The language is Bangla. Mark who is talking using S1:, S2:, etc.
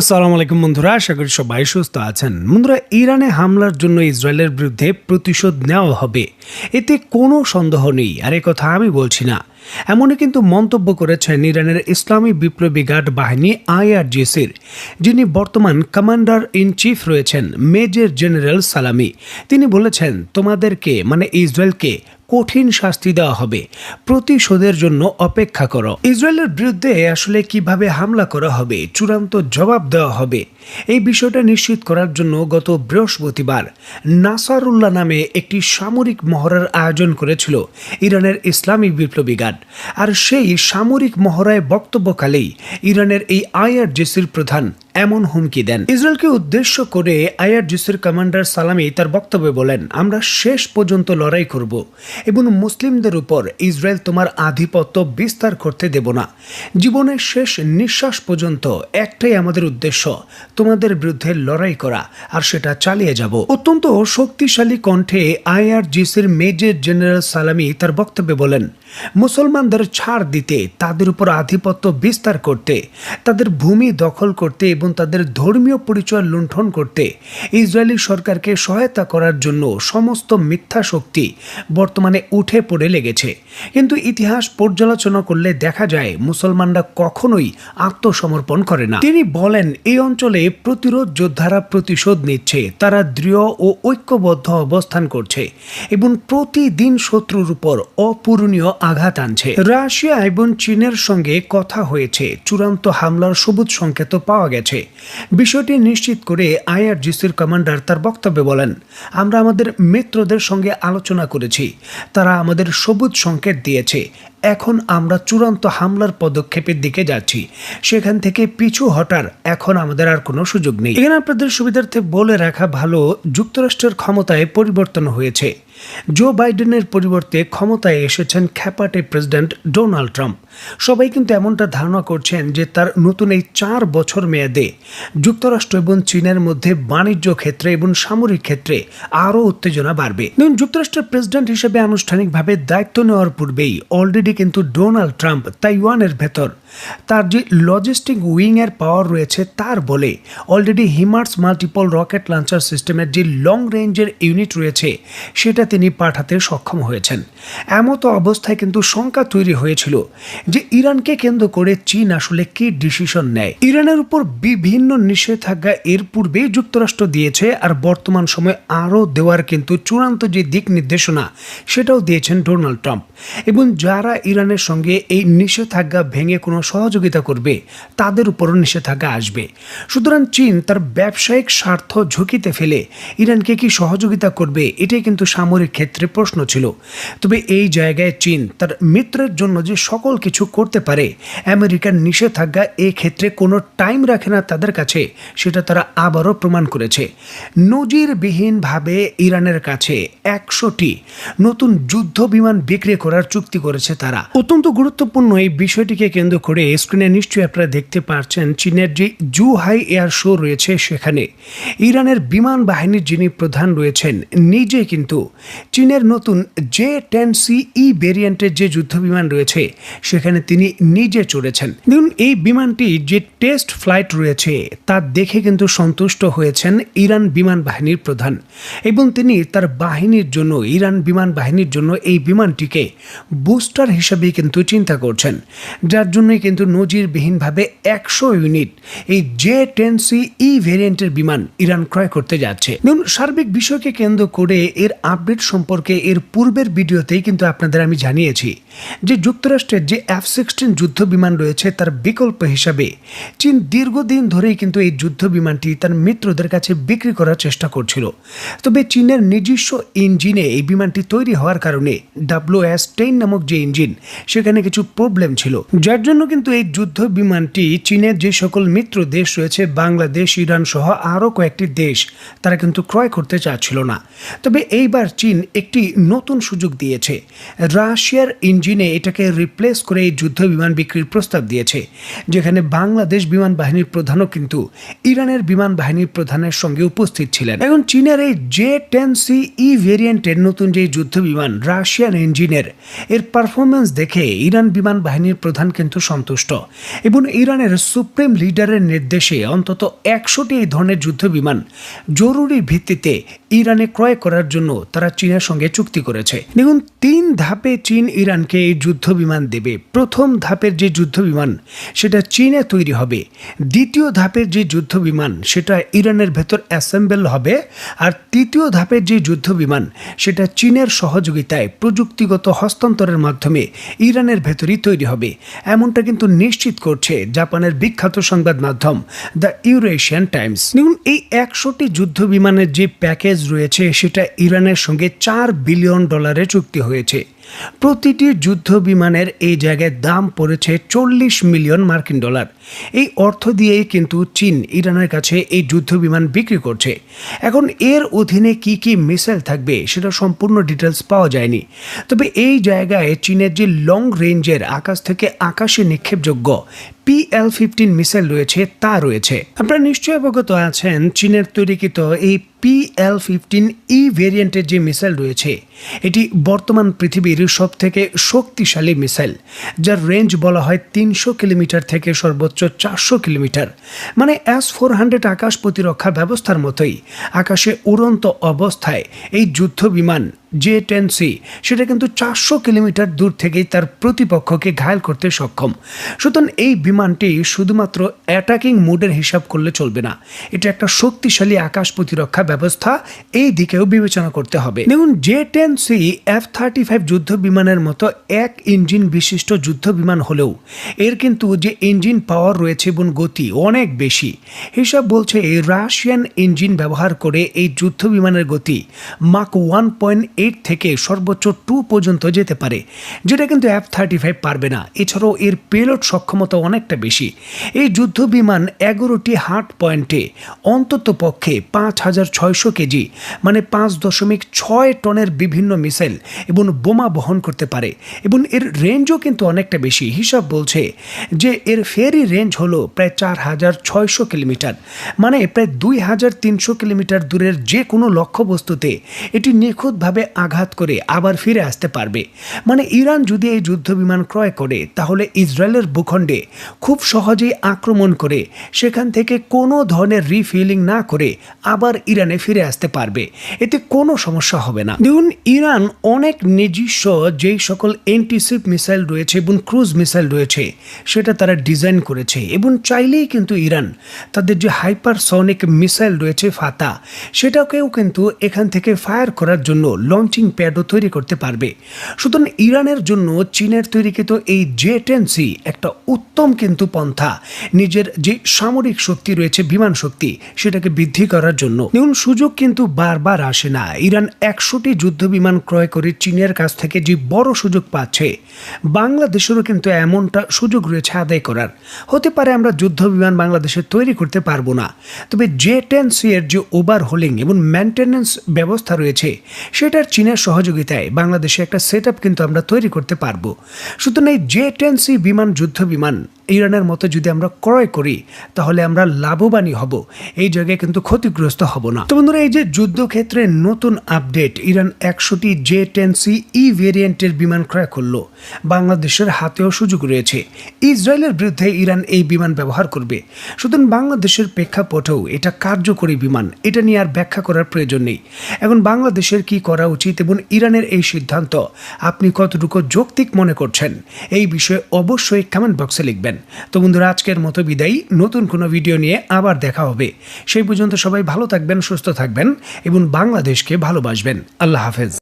S1: আসসালামু আলাইকুম বন্ধুরা, আশা করি সবাই সুস্থ আছেন। বন্ধুরা, ইরানে হামলার জন্য ইসরায়েলের বিরুদ্ধে প্রতিশোধ নেওয়া হবে। এতে কোনো সন্দেহ নেই, আর এ কথা আমি বলছি না। এমনই কিন্তু মন্তব্য করেছেন ইরানের ইসলামী বিপ্লবী গার্ড বাহিনী আইআরজিসির, যিনি বর্তমান কমান্ডার ইন চিফ রয়েছেন, মেজর জেনারেল সালামি। তিনি বলেছেন, তোমাদেরকে মানে ইসরায়েলকে কঠিন শাস্তি দেওয়া হবে। প্রতিশোধের জন্য অপেক্ষা করো। ইসরায়েলের বিরুদ্ধে আসলে কীভাবে হামলা করা হবে, চূড়ান্ত জবাব দেওয়া হবে, এই বিষয়টা নিশ্চিত করার জন্য গত বৃহস্পতিবার নাসারুল্লাহ নামে একটি সামরিক মহড়ার আয়োজন করেছিল ইরানের ইসলামী বিপ্লবী গার্ড। আর সেই সামরিক মহড়ায় বক্তব্যকালেই ইরানের এই আইআরজিসির প্রধান এমন হুমকি দেন। ইসরায়েলকে উদ্দেশ্য করে আইআরজিসির কমান্ডার সালামি তার বক্তব্যে বলেন, আমরা শেষ পর্যন্ত লড়াই করব এবং মুসলিমদের উপর ইসরায়েল তোমার আধিপত্য বিস্তার করতে দেব না। জীবনের শেষ নিঃশ্বাস পর্যন্ত একটাই আমাদের উদ্দেশ্য, তোমাদের বিরুদ্ধে লড়াই করা, আর সেটা চালিয়ে যাব। অত্যন্ত শক্তিশালী কণ্ঠে আইআরজিসির মেজর জেনারেল সালামি তার বক্তব্যে বলেন, মুসলমানদের ছাড় দিতে তাদের উপর আধিপত্য বিস্তার করতে, তাদের ভূমি দখল করতে এবং তাদের ধর্মীয় পরিচয় লুণ্ঠন করতে ইসরায়েলি সরকারকে সহায়তা করার জন্য সমস্ত মিথ্যা শক্তি বর্তমানে উঠে পড়ে লেগেছে। কিন্তু ইতিহাস পর্যালোচনা করলে দেখা যায় মুসলমানরা কখনোই আত্মসমর্পণ করে না। তিনি বলেন, এই অঞ্চলে প্রতিরোধ যোদ্ধারা প্রতিশোধ নিচ্ছে, তারা দৃঢ় ও ঐক্যবদ্ধ অবস্থান করছে এবং প্রতিদিন শত্রুর উপর অপূরণীয় আঘাত আনছে। রাশিয়া এবং চীনের সঙ্গে কথা হয়েছে, চূড়ান্ত হামলার সবুজ সংকেত পাওয়া গেছে। বিষয়টি নিশ্চিত করে আইআরজিসির কমান্ডার তার বক্তব্যে বলেন, আমরা আমাদের মিত্রদের সঙ্গে আলোচনা করেছি। তারা আমাদের সবুজ সংকেত দিয়েছে এখন আমরা চূড়ান্ত হামলার পদক্ষেপের দিকে যাচ্ছি। সেখান থেকে পিছু হটার এখন আমাদের আর কোনো সুযোগ নেই। এখানে আপনাদের সুবিধার্থে বলে রাখা ভালো, যুক্তরাষ্ট্রের ক্ষমতায় পরিবর্তন হয়েছে। জো বাইডেনের পরিবর্তে ক্ষমতায় এসেছেন খ্যাপাটে প্রেসিডেন্ট ডোনাল্ড ট্রাম্প। সবাই কিন্তু এমনটা ধারণা করছেন যে তার নতুন এই চার বছর মেয়াদে যুক্তরাষ্ট্র এবং চীনের মধ্যে বাণিজ্য ক্ষেত্রে এবং সামরিক ক্ষেত্রে আরও উত্তেজনা বাড়বে। যুক্তরাষ্ট্রের প্রেসিডেন্ট হিসেবে আনুষ্ঠানিকভাবে দায়িত্ব নেওয়ার পূর্বেই অলরেডি কিন্তু ডোনাল্ড ট্রাম্প তাইওয়ানের ভেতর। তার যে লজিস্টিক উইংয়ের পাওয়ার রয়েছে তার বলে already HIMARS multiple rocket launcher সিস্টেমের যে লং রেঞ্জের ইউনিট রয়েছে, সেটা তিনি পাঠাতে সক্ষম হয়েছেন। এমতো অবস্থায় কিন্তু শঙ্কা তৈরি হয়েছিল যে ইরানকে কেন্দ্র করে চীন আসলে কি ডিসিশন নেয়। ইরানের উপর বিভিন্ন নিষেধাজ্ঞা এর পূর্বেই যুক্তরাষ্ট্র দিয়েছে আর বর্তমান সময় আরও দেওয়ার কিন্তু চূড়ান্ত যে দিক নির্দেশনা, সেটাও দিয়েছেন ডোনাল্ড ট্রাম্প। এবং যারা ইরানের সঙ্গে এই নিষেধাজ্ঞা ভেঙে কোনো সহযোগিতা করবে, তাদের উপরও নিষেধাজ্ঞা আসবে। সুতরাং চীন তার ব্যবসায়িক স্বার্থ ঝুঁকিতে ফেলে ইরানকে কি সহযোগিতা করবে, এটাই কিন্তু সামরিক ক্ষেত্রে প্রশ্ন ছিল। তবে এই জায়গায় চীন তার মিত্রের জন্য যে সকল কিছু করতে পারে, আমেরিকার নিষেধাজ্ঞা এই ক্ষেত্রে কোনো টাইম রাখে না তাদের কাছে, সেটা তারা আবারও প্রমাণ করেছে। নজিরবিহীনভাবে ইরানের কাছে একশোটি নতুন যুদ্ধ বিমান বিক্রি করার চুক্তি করেছে তারা। অত্যন্ত গুরুত্বপূর্ণ এই বিষয়টিকে কেন্দ্র করে স্ক্রিনে নিশ্চয়ই আপনারা দেখতে পারছেন চীনের যে জু হাই এয়ার শো রয়েছে সেখানে। ইরানের বিমান বাহিনীর যিনি প্রধান রয়েছেন, নিজে কিন্তু চীনের নতুন জে টেন সি ই ভেরিয়েন্টের যে যুদ্ধ বিমান রয়েছে, সেখানে তিনি নিজে চড়েছেন। দেখুন, এই বিমানটি যে টেস্ট ফ্লাইট রয়েছে, তা দেখে কিন্তু সন্তুষ্ট হয়েছেন ইরান বিমান বাহিনীর প্রধান এবং তিনি তার বাহিনীর জন্য, ইরান বিমান বাহিনীর জন্য এই বিমানটিকে বুস্টার হিসেবে কিন্তু চিন্তা করছেন। যার জন্যই কিন্তু নজিরবিহীনভাবে একশো ইউনিট এই জে টেন সি ই ভেরিয়েন্টের বিমান ইরান ক্রয় করতে যাচ্ছে। দেখুন সার্বিক বিষয়কে কেন্দ্র করে এর আপডেট সম্পর্কে এর পূর্বের ভিডিওতেই কিন্তু আপনাদের আমি জানিয়েছি যে যুক্তরাষ্ট্রের যে এফ সিক্সটিন যুদ্ধ বিমান রয়েছে তার বিকল্প হিসাবে চীন দীর্ঘদিন ধরেই কিন্তু এই যুদ্ধ বিমানটি তার মিত্রদের কাছে বিক্রি করার চেষ্টা করছিল। তবে চীনের নিজস্ব ইঞ্জিনে এই বিমানটি তৈরি হওয়ার কারণে ডাব্লিউ এস টেন নামক যে ইঞ্জিন, সেখানে কিছু প্রবলেম ছিল। যার জন্য কিন্তু এই যুদ্ধ বিমানটি চীনের যে সকল মিত্র দেশ রয়েছে, বাংলাদেশ, ইরান সহ আরও কয়েকটি দেশ, তারা কিন্তু ক্রয় করতে চাচ্ছিল না। তবে এইবার চীন একটি নতুন সুযোগ দিয়েছে। রাশিয়ার ইঞ্জিনে এটাকে রিপ্লেস করে এই যুদ্ধ বিমান বিক্রির প্রস্তাব দিয়েছে, যেখানে বাংলাদেশ বিমান বাহিনীর প্রধানও কিন্তু ইরানের বিমান বাহিনীর প্রধানের সঙ্গে উপস্থিত ছিলেন। এখন চীনের এই জে টেন সি ই ভেরিয়েন্টের নতুন যে যুদ্ধ বিমান রাশিয়ান ইঞ্জিনের, এর পারফরমেন্স দেখে ইরান বিমান বাহিনীর প্রধান কিন্তু সন্তুষ্ট। এবং ইরানের সুপ্রিম লিডারের নির্দেশে অন্তত একশোটি এই ধরনের যুদ্ধ বিমান জরুরি ভিত্তিতে ইরানে ক্রয় করার জন্য তারা চীনের সঙ্গে চুক্তি করেছে। দেখুন, তিন ধাপে চীন ইরানকে এই যুদ্ধ বিমান দেবে। প্রথম ধাপের যে যুদ্ধ বিমান, সেটা চীনে তৈরি হবে। দ্বিতীয় ধাপের যে যুদ্ধ বিমান, সেটা ইরানের ভেতর অ্যাসেম্বল হবে। আর তৃতীয় ধাপের যে যুদ্ধ বিমান, সেটা চীনের সহযোগিতায় প্রযুক্তিগত হস্তান্তরের মাধ্যমে ইরানের ভেতরই তৈরি হবে। এমনটা কিন্তু নিশ্চিত করছে জাপানের বিখ্যাত সংবাদ মাধ্যম দ্য ইউরেশিয়ান টাইমস। দেখুন, এই একশোটি যুদ্ধ বিমানের যে প্যাকেজ রয়েছে, সেটা ইরানের সঙ্গে চার বিলিয়ন ডলারে চুক্তি হয়েছে। প্রতিটি যুদ্ধ বিমানের এই জায়গায় দাম পড়েছে চল্লিশ মিলিয়ন মার্কিন ডলার। এই অর্থ দিয়েই কিন্তু চীন ইরানের কাছে এই যুদ্ধ বিমান বিক্রি করছে। এখন এর অধীনে কি কি মিসাইল থাকবে সেটা সম্পূর্ণ ডিটেলস পাওয়া যায়নি। তবে এই জায়গায় চীনের যে লং রেঞ্জের আকাশ থেকে আকাশে নিক্ষেপযোগ্য পিএল ফিফটিন মিসাইল রয়েছে, তা রয়েছে। আপনারা নিশ্চয়ই অবগত আছেন, চীনের তৈরিকৃত এই পিএল ফিফটিন ই ভেরিয়েন্টের যে মিসাইল রয়েছে, এটি বর্তমান পৃথিবীর সব থেকে শক্তিশালী মিসাইল, যার রেঞ্জ বলা হয় তিনশো কিলোমিটার থেকে সর্বোচ্চ চারশো কিলোমিটার। মানে এস ফোর হান্ড্রেড আকাশ প্রতিরক্ষা ব্যবস্থার মতোই, আকাশে উড়ন্ত অবস্থায় এই যুদ্ধ বিমান জে টেন সি, সেটা কিন্তু চারশো কিলোমিটার দূর থেকেই তার প্রতিপক্ষকে ঘায়ল করতে সক্ষম। সুতরাং এই বিমানটি শুধুমাত্র অ্যাটাকিং মোডের হিসাব করলে চলবে না। এটা একটা শক্তিশালী আকাশ প্রতিরক্ষা ব্যবস্থা, এই দিকেও বিবেচনা করতে হবে। দেখুন, J ten C F thirty five যুদ্ধ বিমানের মতো এক ইঞ্জিন বিশিষ্ট যুদ্ধ বিমান হলেও, এর কিন্তু যে ইঞ্জিন পাওয়ার রয়েছে এবং গতি অনেক বেশি। হিসাব বলছে রাশিয়ান ইঞ্জিন ব্যবহার করে এই যুদ্ধ বিমানের গতি মাক ওয়ান পয়েন্ট এইট থেকে সর্বোচ্চ টু পর্যন্ত যেতে পারে, যেটা কিন্তু এফ থার্টি ফাইভ পারবে না। এছাড়াও এর পেলোড সক্ষমতা অনেকটা বেশি। এই যুদ্ধ বিমান এগারোটি হার্ট পয়েন্টে অন্তত পক্ষে পাঁচ হাজার ছয়শো কেজি মানে পাঁচ দশমিক ছয় টনের বিভিন্ন মিসাইল এবং বোমা বহন করতে পারে। এবং এর রেঞ্জও কিন্তু অনেকটা বেশি। হিসাব বলছে যে এর ফেরি রেঞ্জ হলো প্রায় চার হাজার ছয়শো কিলোমিটার মানে প্রায় দুই হাজার তিনশো কিলোমিটার দূরের যে কোনো লক্ষ্যবস্তুতে এটি নিখুঁতভাবে আঘাত করে আবার ফিরে আসতে পারবে। মানে ইরান যদি এই যুদ্ধ বিমান ক্রয় করে, তাহলে ইসরায়েলের ভূখণ্ডে খুব সহজেই আক্রমণ করে, সেখান থেকে কোনো ধরনের রিফিলিং না করে আবার ইরানে ফিরে আসতে পারবে। এতে কোনো সমস্যা হবে না। দেখুন, ইরান অনেক নিজস্ব যেই সকল এন্টিসিপ মিসাইল রয়েছে এবং ক্রুজ মিসাইল রয়েছে, সেটা তারা ডিজাইন করেছে এবং চাইলেই কিন্তু ইরান তাদের যে হাইপারসনিক মিসাইল রয়েছে ফাতা, সেটাকেও কিন্তু এখান থেকে ফায়ার করার জন্য লঞ্চিং প্যাডও তৈরি করতে পারবে। সুতরাং ইরানের জন্য চীনের তৈরিকৃত এই জে টেন সি একটা উত্তম কিন্তু পন্থা। নিজের যে সামরিক শক্তি রয়েছে, বিমান শক্তি, সেটাকে বৃদ্ধি করার জন্য। দেখুন সুযোগ কিন্তু বারবার আসে না। ইরান একশোটি যুদ্ধ বিমান ক্রয় করে চীনের কাছ থেকে যে বড় সুযোগ পাচ্ছে, বাংলাদেশেরও কিন্তু এমনটা সুযোগ রয়েছে আদায় করার। হতে পারে আমরা যুদ্ধ বিমান বাংলাদেশে তৈরি করতে পারব না, তবে জে টেন সি এর যে ওভার হোলিং এবং মেনটেন্যান্স ব্যবস্থা রয়েছে, সেটার চীনের সহযোগিতায় বাংলাদেশে একটা সেট কিন্তু আমরা তৈরি করতে পারব। সুতরাং এই জে টেন সি বিমান, যুদ্ধ বিমান ইরানের মতো যদি আমরা ক্রয় করি, তাহলে আমরা লাভবানই হব। এই জায়গায় কিন্তু ক্ষতিগ্রস্ত হব না। তো বন্ধুরা, এই যে যুদ্ধক্ষেত্রে নতুন আপডেট, ইরান একশোটি জে টেন সি ই ভেরিয়েন্টের বিমান ক্রয় করল। বাংলাদেশের হাতেও সুযোগ রয়েছে। ইসরায়েলের বিরুদ্ধে ইরান এই বিমান ব্যবহার করবে। সুতরাং বাংলাদেশের প্রেক্ষাপটেও এটা কার্যকরী বিমান, এটা নিয়ে আর ব্যাখ্যা করার প্রয়োজন নেই। এখন বাংলাদেশের কি করা উচিত এবং ইরানের এই সিদ্ধান্ত, আপনি কতটুকু যৌক্তিক মনে করছেন? এই বিষয়ে অবশ্যই কমেন্ট বক্সে লিখবেন। তো বন্ধুরা, আজকের মতো বিদায়ী। নতুন কোনো ভিডিও নিয়ে আবার দেখা হবে। সেই পর্যন্ত সবাই ভালো থাকবেন, সুস্থ থাকবেন এবং বাংলাদেশকে ভালোবাসবেন। আল্লাহ হাফেজ।